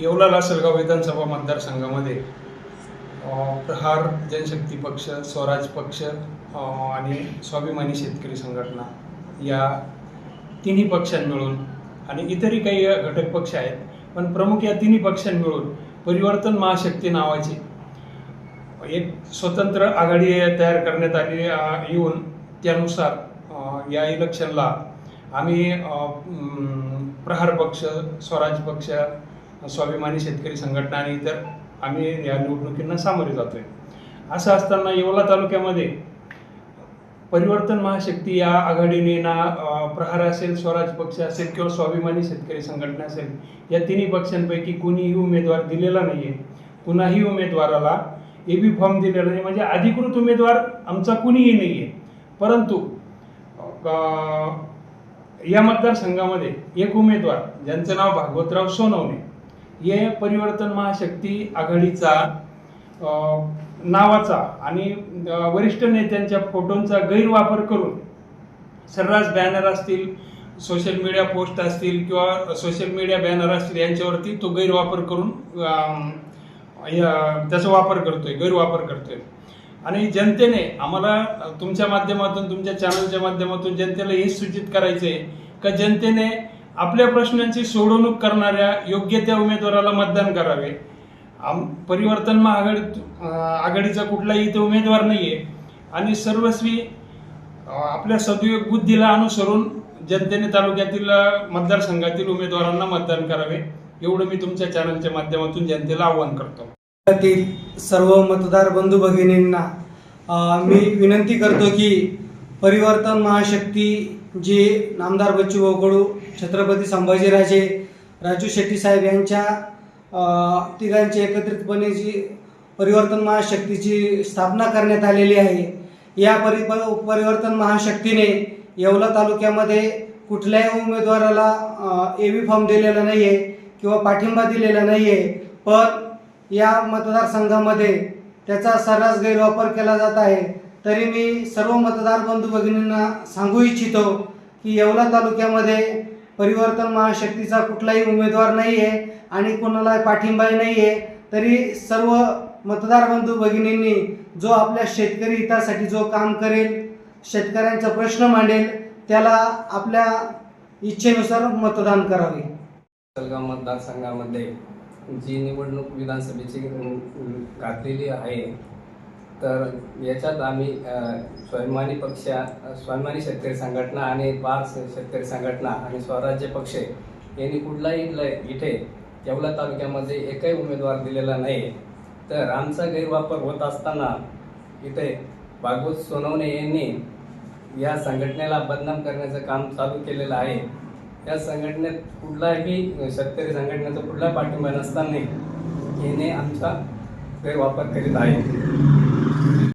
येवला लासलगाव विधानसभा मतदारसंघामध्ये प्रहार जनशक्ती पक्ष स्वराज पक्ष आणि स्वाभिमानी शेतकरी संघटना या तिन्ही पक्षां मिळून आणि इतरही काही घटक पक्ष आहेत पण प्रमुख या तिन्ही पक्षां मिळून परिवर्तन महाशक्ती नावाची एक स्वतंत्र आघाडी तयार करण्यात आली येऊन त्यानुसार या इलेक्शनला आम्ही प्रहार पक्ष स्वराज पक्ष स्वाभिमानी शेतकरी संघटना आणि इतर आम्ही या निवडणुकींना सामोरे जातोय. असं असताना येवला तालुक्यामध्ये परिवर्तन महाशक्ती या आघाडीने ना प्रहार असेल स्वराज पक्ष असेल किंवा स्वाभिमानी शेतकरी संघटना असेल या तिन्ही पक्षांपैकी कुणीही उमेदवार दिलेला नाही आहे कुणाही उमेदवाराला ए बी फॉर्म दिलेला नाही. म्हणजे अधिकृत उमेदवार आमचा कुणीही नाही आहे परंतु या मतदारसंघामध्ये एक उमेदवार ज्यांचं नाव भागवतराव सोनवणे हे परिवर्तन महाशक्ती आघाडीचा नावाचा आणि वरिष्ठ नेत्यांच्या फोटोंचा गैरवापर करून सर्रास बॅनर असतील सोशल मीडिया पोस्ट असतील किंवा सोशल मीडिया बॅनर असतील यांच्यावरती तो गैरवापर करून त्याचा वापर करतोय गैरवापर करतोय. आणि जनतेने आम्हाला तुमच्या माध्यमातून तुमच्या चॅनलच्या माध्यमातून जनतेला हे सूचित करायचंय का जनतेने आपल्या प्रश्नांची सोडवणूक करणाऱ्या योग्य त्या उमेदवाराला मतदान करावे. आम परिवर्तन महाआघाडी आघाडीचा कुठलाही इथे उमेदवार नाही आहे आणि सर्वस्वी आपल्या सदुयोग बुद्धीला अनुसरून जनतेने तालुक्यातील मतदारसंघातील उमेदवारांना मतदान करावे. एवढं मी तुमच्या चॅनलच्या माध्यमातून जनतेला आवाहन करतो. सर्व मतदार बंधू भगिनींना मी विनंती करतो की परिवर्तन महाशक्ती जे नामदार बच्चू कडू छत्रपती संभाजीराजे राजू शेट्टी साहेब यांच्या तिघांची एकत्रितपणे जी परिवर्तन महाशक्तीची स्थापना करण्यात आलेली आहे या परि परिवर्तन महाशक्तीने येवला तालुक्यामध्ये कुठल्याही उमेदवाराला ए व्ही फॉर्म दिलेला नाही आहे किंवा पाठिंबा दिलेला नाही आहे पण या मतदारसंघामध्ये त्याचा सर्रास गैरवापर केला जात आहे. तरी मी सर्व मतदार बंधू भगिनींना सांगू इच्छितो की येवला तालुक्यामध्ये परिवर्तन महाशक्तीचा कुठलाही उमेदवार नाही आहे आणि कोणाला पाठिंबाही नाही आहे तरी सर्व मतदार बंधू भगिनींनी जो आपल्या शेतकरी हितासाठी जो काम करेल शेतकऱ्यांचा प्रश्न मांडेल त्याला आपल्या इच्छेनुसार मतदान करावे. जळगाव मतदारसंघामध्ये जी निवडणूक विधानसभेची घातलेली आहे तर याच्यात आम्ही स्वाभिमानी पक्ष स्वाभिमानी शेतकरी संघटना आणि बार शेतकरी संघटना आणि स्वराज्य पक्ष यांनी कुठलाही इथे येवला तालुक्यामध्ये एकही उमेदवार दिलेला नाही. तर आमचा गैरवापर होत असताना इथे भागवत सोनवणे यांनी या संघटनेला बदनाम करण्याचं काम चालू केलेलं आहे. या संघटनेत कुठलाही शेतकरी संघटनेचा कुठला पाठिंबा नसताना याने आमचा गैरवापर करीत आहे.